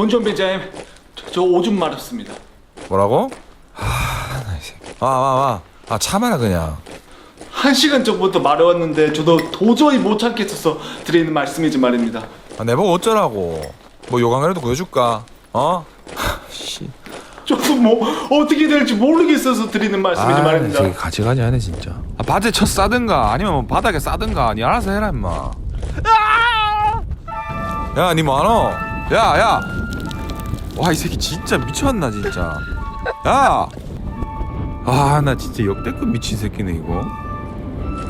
권전 배자님 저, 저 오줌 마렵습니다. 뭐라고? 아나 이 새끼 와와와 아 참아라 그냥 한 시간 전부터 말해왔는데 저도 도저히 못 참겠어서 드리는 말씀이지 말입니다. 아, 내보고 어쩌라고 뭐 요강이라도 구해줄까 어? 씨 저도 뭐 어떻게 될지 모르겠어서 드리는 말씀이지 말입니다. 저기 가지가지 하네 진짜 아, 밭에 쳐 싸든가 아니면 뭐 바닥에 싸든가 니 알아서 해라 임마 야 니 뭐하노 야 야 와 이 새끼 진짜 미쳤나 진짜. 야 아 나 진짜 역대급 미친 새끼네 이거.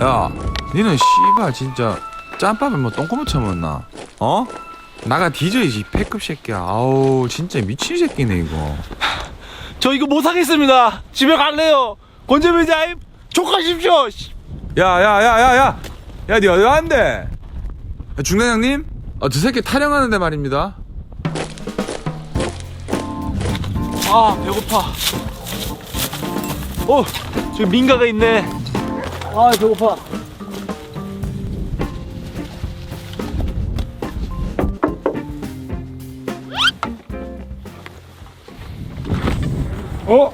야 니는 씨발 진짜 짬밥에 뭐 똥구멍 쳐먹나? 어? 나가 뒤져야지 패급 새끼야. 아우 진짜 미친 새끼네 이거. 저 이거 못 하겠습니다. 집에 갈래요. 권재 배자님 족하십시오. 야야야야야. 야니 어디 가는데? 중대장님? 어, 저 새끼 타령하는데 말입니다 아 배고파. 어 저기 민가가 있네. 아 배고파. 어?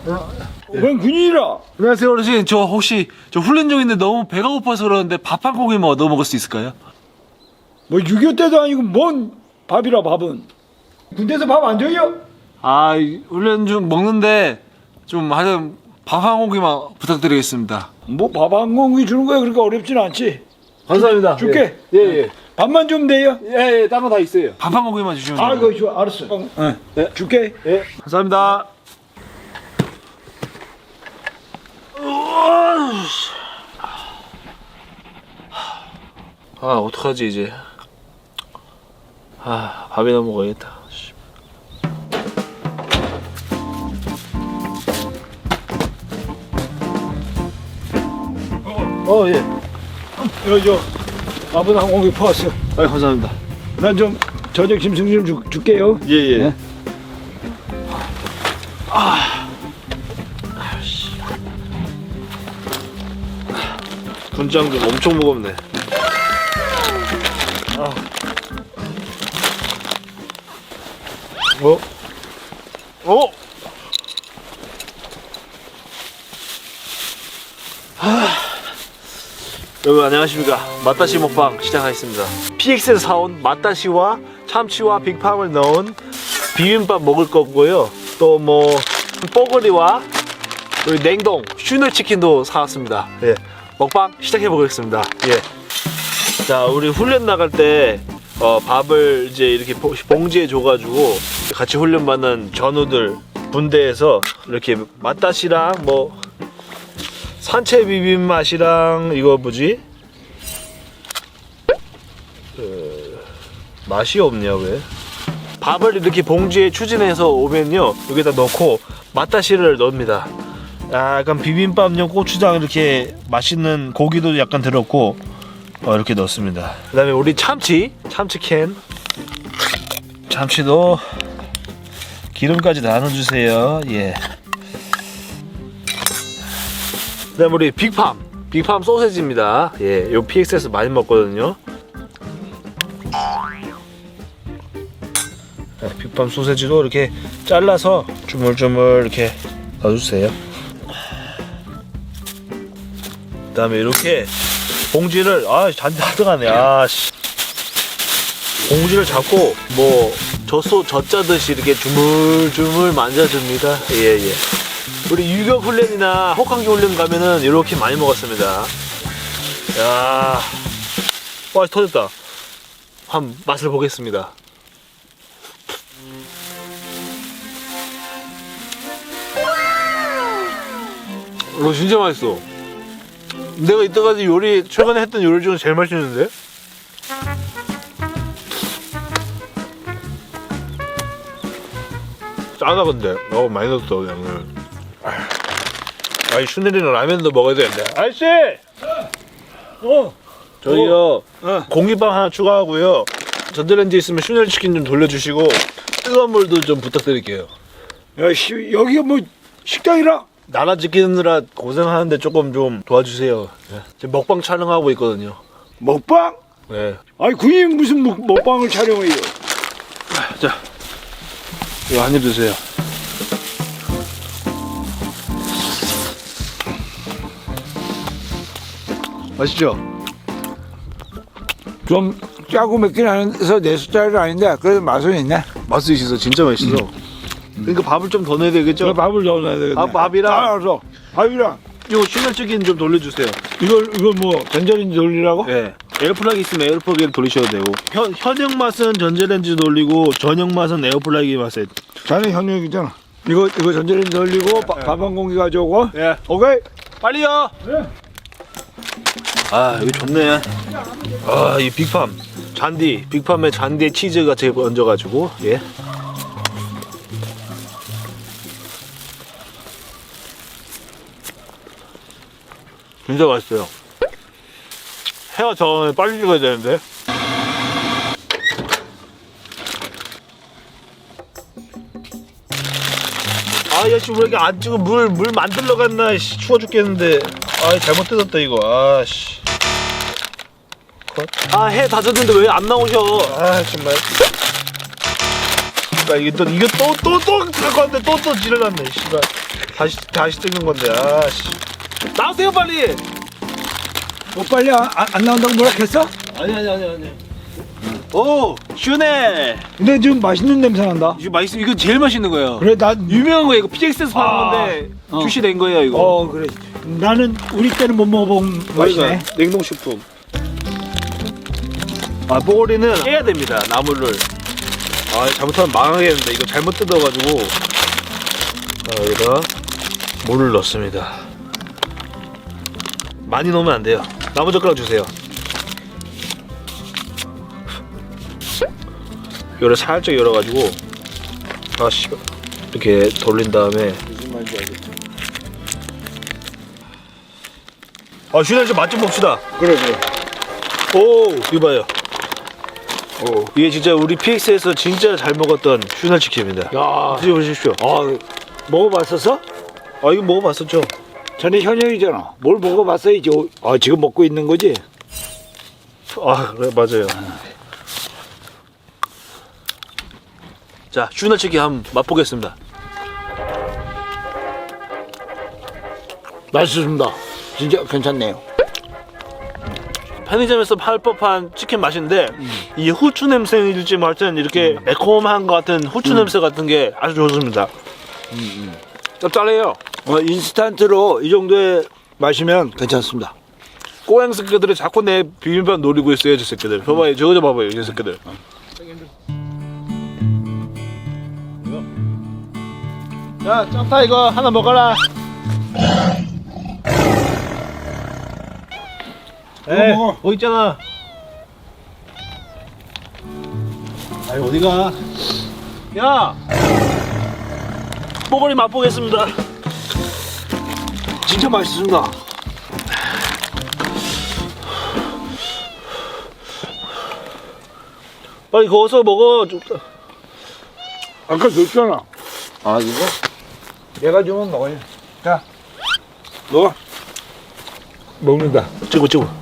웬 군인이라? 안녕하세요 어르신. 저 혹시 저 훈련 중인데 너무 배가 고파서 그러는데 밥 한 공기만 얻어 먹을 수 있을까요? 뭐 6.25 때도 아니고 뭔 밥이라 밥은 군대에서 밥 안 줘요? 아이 훈련 중 먹는데 좀 하여튼 밥한 공기만 부탁드리겠습니다. 뭐 밥 한 공기 주는 거야 그러니까 어렵진 않지 감사합니다. 줄게. 예 예. 밥만 주면 돼요? 예, 예, 딴거 다 있어요. 밥 한 공기만 주시면 아 돼요. 이거 좋아 알았어 응. 네. 줄게 예, 감사합니다. 아, 어떡하지 이제? 아, 밥이나 먹어야겠다. 어, 예. 여저 밥은 한 공기 퍼왔어 아, 감사합니다. 난 좀 저녁 짐승 좀 줄, 줄게요 예, 예. 네. 분장 좀 엄청 무겁네. 아. 어? 어? 하... 여러분 안녕하십니까 맛다시 먹방 시작하겠습니다 PX에서 사온 맛다시와 참치와 빅팜을 넣은 비빔밥 먹을 거고요 또 뭐 뽀글이와 그리고 냉동 슈너 치킨도 사왔습니다. 예. 먹방 시작해 보겠습니다. 예. 자, 우리 훈련 나갈 때 어, 밥을 이제 이렇게 봉- 봉지에 줘가지고 같이 훈련 받는 전우들 군대에서 이렇게 맛다시랑 뭐 산채 비빔 맛이랑 이거 뭐지? 그, 맛이 없냐 왜? 밥을 이렇게 봉지에 추진해서 오면요 여기다 넣고 맛다시를 넣습니다. 약간 비빔밥용 고추장 이렇게 맛있는 고기도 약간 들었고 어, 이렇게 넣습니다. 그 다음에 우리 참치 참치 캔 참치도 기름까지 나눠주세요. 예. 그다음 우리 빅팜 빅팜 소세지입니다. 예, 요 PX에서 많이 먹거든요. 네, 빅팜 소세지도 이렇게 잘라서 주물주물 이렇게 넣어주세요. 그 다음에 이렇게 봉지를 아 잔디 다 들어가네 아씨 봉지를 잡고 뭐 젖소 젖자듯이 이렇게 주물주물 만져줍니다 예예 우리 유격 훈련이나 혹한기 훈련 가면은 이렇게 많이 먹었습니다. 야, 와 터졌다. 한 맛을 보겠습니다. 이거 진짜 맛있어. 내가 이때까지 요리 최근에 했던 요리 중에 제일 맛있는데? 짜다 근데. 너무 많이 넣었어 양을 아이 슈네리는 라면도 먹어야 되는데 아저씨! 어 저기요 어. 공기밥 하나 추가하고요 전자레인지 있으면 슈네리 치킨 좀 돌려주시고 뜨거운 물도 좀 부탁드릴게요 야, 씨, 여기가 뭐 식당이라? 나라 지키느라 고생하는데 조금 좀 도와주세요 네. 지금 먹방 촬영하고 있거든요 먹방? 네. 아니 군인 무슨 먹, 먹방을 촬영해요 자 이거 한 입 드세요. 맛있죠? 좀 짜고 맵긴 하면서 내 스타일은 아닌데 그래도 맛은 있네. 맛이 있어, 진짜 맛있어. 그러니까 밥을 좀 더 넣어야 되겠죠? 저 밥을 더 넣어야 되겠네. 아, 밥이랑- 알아서 밥이랑 이거 슈널치킨 좀 돌려주세요. 이걸 이걸 뭐 전자레인지 돌리라고? 네. 에어프라기 있으면 에어프라기를 돌리셔도 되고. 현, 현역 맛은 전자레인지 돌리고 전역 맛은 에어프라기 맛에. 자네 현역이잖아. 이거 이거 전자레인지 돌리고 밥 한 공기 가져오고. 예. 오케이. 빨리요. 네. 아 여기 좋네. 아 이 빅팜 잔디 빅팜에 잔디에 치즈가 제 얹어가지고 예. 진짜 맛있어요. 해가 저 빨리 익어야 되는데. 아, 야, 씨, 왜 이렇게 안 찍어? 물, 물 만들러 갔나? 씨, 추워 죽겠는데. 아, 잘못 뜯었다, 이거. 아, 씨. 컷. 아, 해 다 졌는데 왜 안 나오셔? 아, 정말. 아, 이게 또, 이게 또, 또, 또, 갖고 왔는데 또, 또 지르놨네, 씨발. 다시, 다시 찍는 건데, 아, 씨. 나오세요, 빨리! 뭐 빨리 안, 안- 안 나온다고 뭐라 했어? 아니, 아니, 아니, 아니. 오, 슈네! 근데 지금 맛있는 냄새 난다. 이거 맛있어. 이거 제일 맛있는 거예요. 그래 난 유명한 거예요. 이거 PX에서 파는 아, 건데, 어. 출시된 거예요, 이거. 어 그래. 나는 우리 때는 못 먹어본 맛이네. 냉동식품. 아, 뽀글이는 깨야 됩니다, 나물을. 아, 잘못하면 망하겠는데, 이거 잘못 뜯어가지고. 자, 여기다 물을 넣습니다. 많이 넣으면 안 돼요. 나무 젓가락 주세요. 이거를 살짝 열어가지고, 아, 씨. 이렇게 돌린 다음에. 무슨 말인지 알겠다. 아, 슈넬 좀맛좀 봅시다. 그래 그래. 오, 이거 봐요. 오, 이게 진짜 우리 PX에서 진짜 잘 먹었던 슈넬 치킨입니다. 야, 드셔보십시오. 아 먹어봤었어? 아, 이거 먹어봤었죠? 전에 현역이잖아. 뭘 먹어봤어야지. 아 지금 먹고 있는 거지? 아, 그래, 맞아요. 자, 슈넬 치킨 한번 맛보겠습니다. 맛있습니다. 진짜 괜찮네요. 편의점에서 팔 법한 치킨 맛인데 이 후추 냄새일지 뭐 하여튼 이렇게 매콤한 것 같은 후추 냄새 같은 게 아주 좋습니다. 짭짤해요. 어, 인스턴트로 이 정도에 마시면 괜찮습니다. 꼬양 새끼들이 자꾸 내 비빔밥 노리고 있어요, 저 새끼들. 봐봐요, 저거 좀 봐봐요, 이 새끼들. 야, 짬타 이거 하나 먹어라. 에, 먹어. 어 있잖아. 아이 어디가? 야, 뽀글이 맛보겠습니다. 진짜 맛있습니다. 빨리 거기서 먹어. 좀. 아까 줬잖아. 아 이거? 내가 주면 먹어요. 자, 먹어. 먹는다. 찍어 찍어.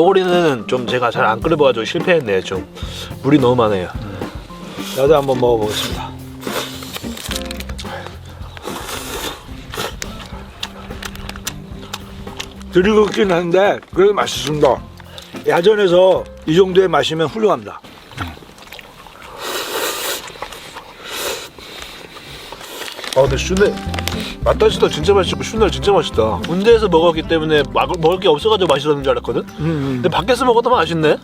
뽀글이는 좀 제가 잘 안 끓여봐가지고 실패했네요. 좀 물이 너무 많아요. 나도 한번 먹어보겠습니다. 들이긋긴 한데 그래도 맛있습니다. 야전에서 이 정도에 마시면 훌륭합니다. 아 근데 슈넬 맛다시도 진짜 맛있고 슈넬 진짜 맛있다. 군대에서 먹었기 때문에 막, 먹을 게 없어가지고 맛있었는 줄 알았거든. 근데 밖에서 먹어도 맛있네.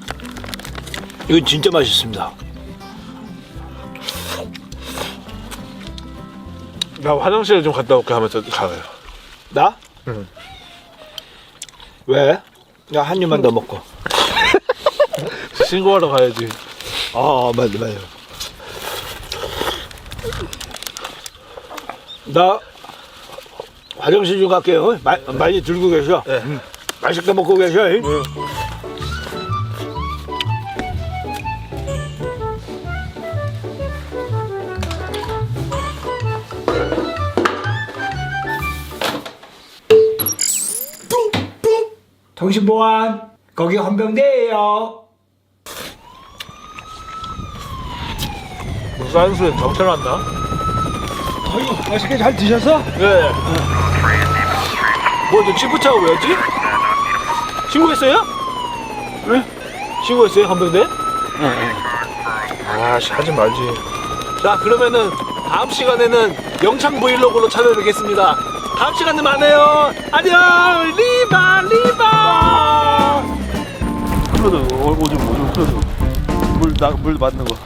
이건 진짜 맛있습니다. 나 화장실 좀 갔다 올게 하면서 가요. 나? 응. 왜? 나 한 입만 더 먹고. 신고하러 가야지. 아, 맞아, 맞아. 나 화장실 좀 갈게요. 마, 많이 들고 계셔. 네. 응. 맛있게 먹고 계셔. 잉? 통신보안 거기 헌병대예요. 뭐 사이언스에 정찰한다? 아이고 맛있게 잘 드셨어? 네. 뭐, 저 친구차가 왜였지? 신고했어요? 네? 신고했어요, 헌병대? 아, 씨, 하지 말지. 자, 그러면은 다음 시간에는 영창 브이로그로 찾아뵙겠습니다. 다음 시간에 만나요. 안녕! 리바, 리바! 흘러도, 오줌, 오줌 흘러도. 물, 나, 물 맞는 거.